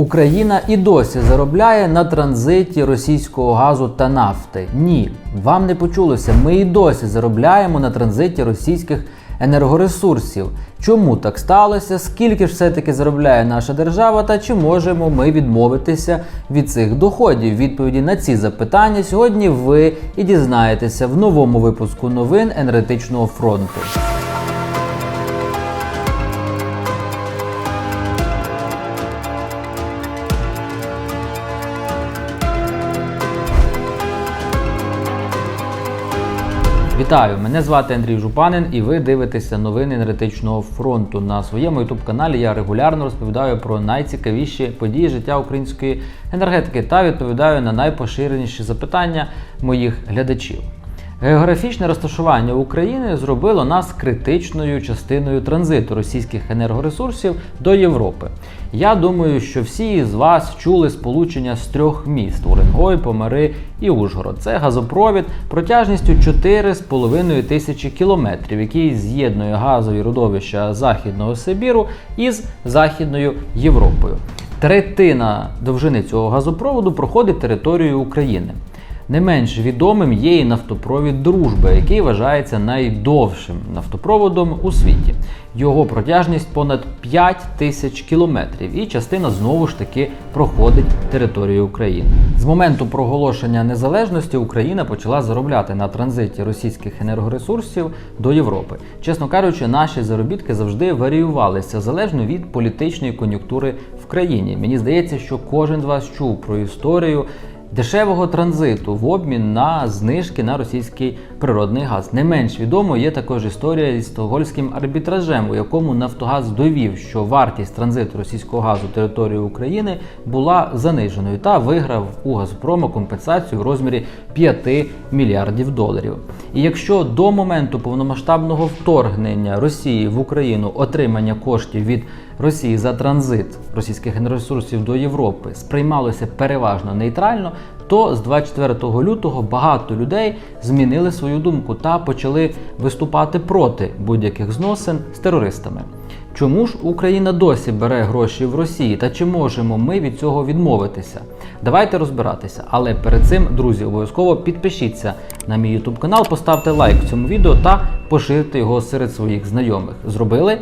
Україна і досі заробляє на транзиті російського газу та нафти. Ні, вам не почулося. Ми і досі заробляємо на транзиті російських енергоресурсів. Чому так сталося? Скільки ж все-таки заробляє наша держава, та чи можемо ми відмовитися від цих доходів? Відповіді на ці запитання сьогодні ви і дізнаєтеся в новому випуску новин енергетичного фронту. Вітаю! Мене звати Андрій Жупанин, і ви дивитеся новини енергетичного фронту. На своєму youtube каналі я регулярно розповідаю про найцікавіші події життя української енергетики та відповідаю на найпоширеніші запитання моїх глядачів. Географічне розташування України зробило нас критичною частиною транзиту російських енергоресурсів до Європи. Я думаю, що всі з вас чули сполучення з трьох міст: Уренгой, Помари і Ужгород. Це газопровід протяжністю 4,5 тисячі кілометрів, який з'єднує газові родовища Західного Сибіру із Західною Європою. Третина довжини цього газопроводу проходить територією України. Не менш відомим є і нафтопровід Дружба, який вважається найдовшим нафтопроводом у світі. Його протяжність понад 5 тисяч кілометрів, і частина знову ж таки проходить територію України. З моменту проголошення незалежності Україна почала заробляти на транзиті російських енергоресурсів до Європи. Чесно кажучи, наші заробітки завжди варіювалися залежно від політичної кон'юнктури в країні. Мені здається, що кожен з вас чув про історію дешевого транзиту в обмін на знижки на російський природний газ. Не менш відомо є також історія із стокгольським арбітражем, у якому Нафтогаз довів, що вартість транзиту російського газу території України була заниженою та виграв у Газпрома компенсацію в розмірі 5 мільярдів доларів. І якщо до моменту повномасштабного вторгнення Росії в Україну отримання коштів від Росії за транзит російських енергоресурсів до Європи сприймалося переважно нейтрально, то з 24 лютого багато людей змінили свою думку та почали виступати проти будь-яких зносин з терористами. Чому ж Україна досі бере гроші в Росії та чи можемо ми від цього відмовитися? Давайте розбиратися. Але перед цим, друзі, обов'язково підпишіться на мій YouTube канал, поставте лайк цьому відео та поширте його серед своїх знайомих. Зробили?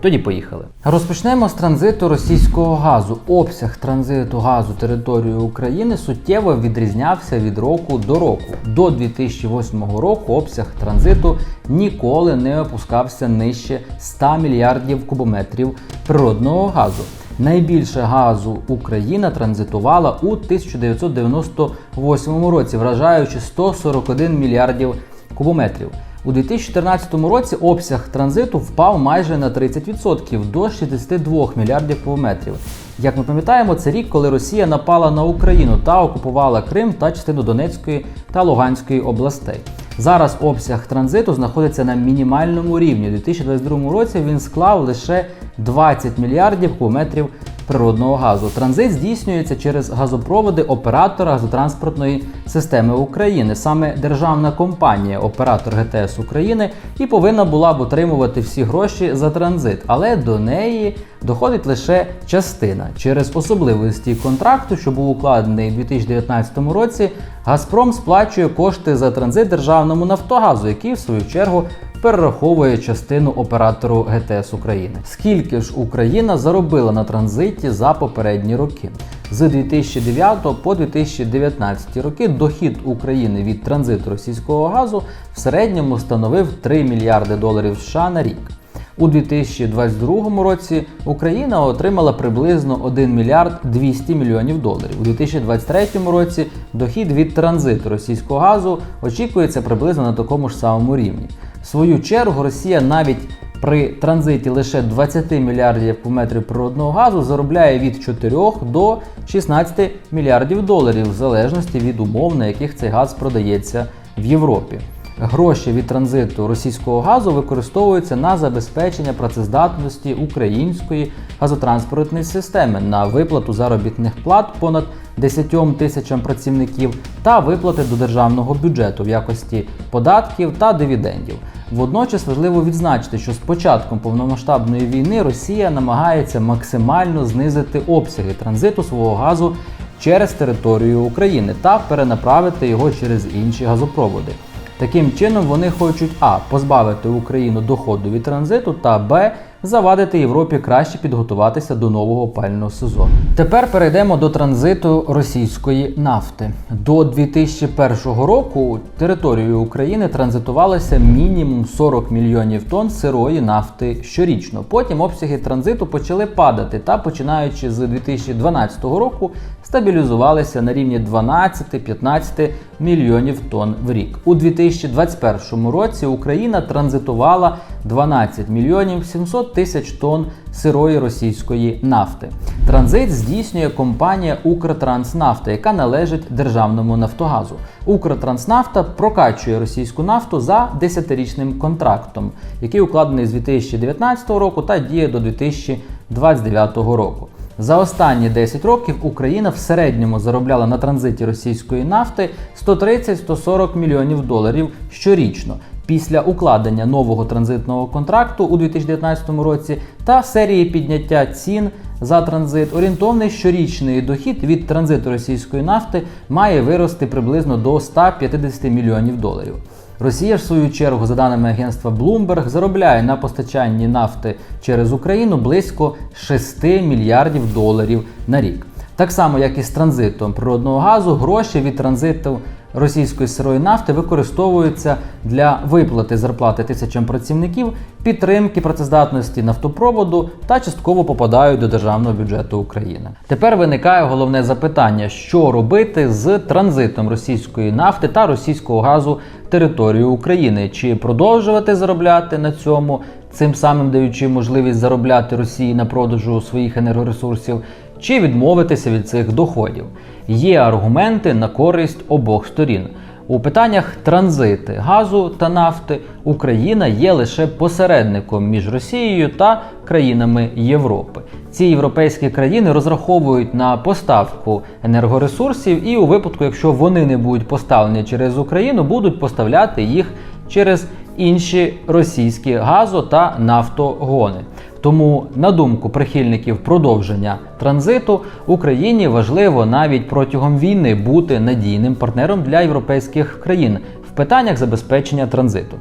Тоді поїхали. Розпочнемо з транзиту російського газу. Обсяг транзиту газу територією України суттєво відрізнявся від року до року. До 2008 року обсяг транзиту ніколи не опускався нижче 100 мільярдів кубометрів природного газу. Найбільше газу Україна транзитувала у 1998 році, вражаючи 141 мільярдів кубометрів. У 2014 році обсяг транзиту впав майже на 30% до 62 мільярдів кубометрів. Як ми пам'ятаємо, це рік, коли Росія напала на Україну та окупувала Крим та частину Донецької та Луганської областей. Зараз обсяг транзиту знаходиться на мінімальному рівні. У 2022 році він склав лише 20 мільярдів кубометрів природного газу. Транзит здійснюється через газопроводи оператора газотранспортної системи України. Саме державна компанія, оператор ГТС України, і повинна була б отримувати всі гроші за транзит, але до неї доходить лише частина. Через особливості контракту, що був укладений у 2019 році, Газпром сплачує кошти за транзит державному Нафтогазу, який в свою чергу перераховує частину оператору ГТС України. Скільки ж Україна заробила на транзиті за попередні роки? З 2009 по 2019 роки дохід України від транзиту російського газу в середньому становив 3 мільярди доларів США на рік. У 2022 році Україна отримала приблизно 1 мільярд 200 мільйонів доларів. У 2023 році дохід від транзиту російського газу очікується приблизно на такому ж самому рівні. В свою чергу Росія навіть при транзиті лише 20 мільярдів кубометрів природного газу заробляє від 4 до 16 мільярдів доларів в залежності від умов, на яких цей газ продається в Європі. Гроші від транзиту російського газу використовуються на забезпечення працездатності української газотранспортної системи на виплату заробітних плат понад 10 тисячам працівників та виплати до державного бюджету в якості податків та дивідендів. Водночас важливо відзначити, що з початком повномасштабної війни Росія намагається максимально знизити обсяги транзиту свого газу через територію України та перенаправити його через інші газопроводи. Таким чином вони хочуть а. позбавити Україну доходу від транзиту та б. завадити Європі краще підготуватися до нового опального сезону. Тепер перейдемо до транзиту російської нафти. До 2001 року територією України транзитувалося мінімум 40 мільйонів тонн сирої нафти щорічно. Потім обсяги транзиту почали падати та, починаючи з 2012 року, стабілізувалися на рівні 12-15 мільйонів тонн в рік. У 2021 році Україна транзитувала 12 мільйонів 700 тисяч тонн сирої російської нафти. Транзит здійснює компанія Укртранснафта, яка належить державному Нафтогазу. Укртранснафта прокачує російську нафту за 10-річним контрактом, який укладений з 2019 року та діє до 2029 року. За останні 10 років Україна в середньому заробляла на транзиті російської нафти 130-140 мільйонів доларів щорічно. Після укладення нового транзитного контракту у 2019 році та серії підняття цін за транзит, орієнтовний щорічний дохід від транзиту російської нафти має вирости приблизно до 150 мільйонів доларів. Росія, в свою чергу, за даними агентства Bloomberg, заробляє на постачанні нафти через Україну близько 6 мільярдів доларів на рік. Так само, як і з транзитом природного газу, гроші від транзиту російської сирої нафти використовуються для виплати зарплати тисячам працівників, підтримки працездатності нафтопроводу та частково попадають до державного бюджету України. Тепер виникає головне запитання: що робити з транзитом російської нафти та російського газу територію України, чи продовжувати заробляти на цьому, цим самим даючи можливість заробляти Росії на продажу своїх енергоресурсів, чи відмовитися від цих доходів. Є аргументи на користь обох сторін. У питаннях транзити газу та нафти Україна є лише посередником між Росією та країнами Європи. Ці європейські країни розраховують на поставку енергоресурсів, і у випадку, якщо вони не будуть поставлені через Україну, будуть поставляти їх через інші російські газо та нафтогони. Тому, на думку прихильників продовження транзиту, Україні важливо навіть протягом війни бути надійним партнером для європейських країн в питаннях забезпечення транзиту.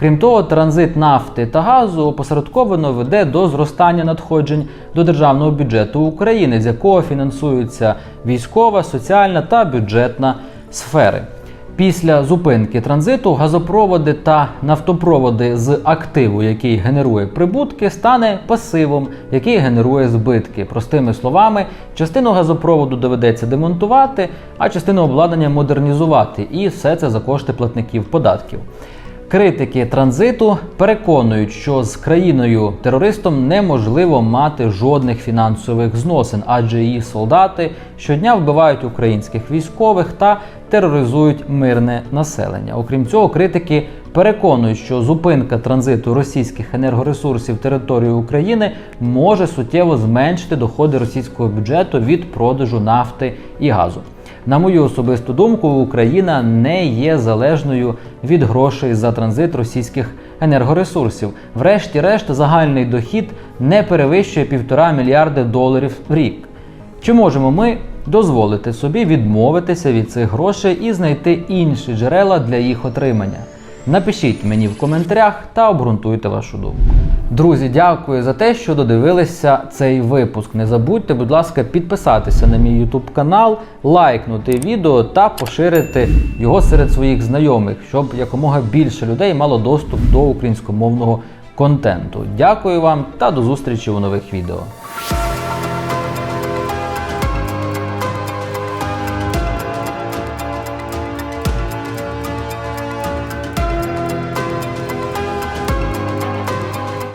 Крім того, транзит нафти та газу опосередковано веде до зростання надходжень до державного бюджету України, з якого фінансується військова, соціальна та бюджетна сфери. Після зупинки транзиту газопроводи та нафтопроводи з активу, який генерує прибутки, стане пасивом, який генерує збитки. Простими словами, частину газопроводу доведеться демонтувати, а частину обладнання модернізувати. І все це за кошти платників податків. Критики транзиту переконують, що з країною терористом неможливо мати жодних фінансових зносин, адже її солдати щодня вбивають українських військових та тероризують мирне населення. Окрім цього, критики переконують, що зупинка транзиту російських енергоресурсів території України може суттєво зменшити доходи російського бюджету від продажу нафти і газу. На мою особисту думку, Україна не є залежною від грошей за транзит російських енергоресурсів. Врешті-решт, загальний дохід не перевищує півтора мільярди доларів в рік. Чи можемо ми дозволити собі відмовитися від цих грошей і знайти інші джерела для їх отримання? Напишіть мені в коментарях та обґрунтуйте вашу думку. Друзі, дякую за те, що додивилися цей випуск. Не забудьте, будь ласка, підписатися на мій YouTube канал, лайкнути відео та поширити його серед своїх знайомих, щоб якомога більше людей мало доступ до українськомовного контенту. Дякую вам та до зустрічі у нових відео.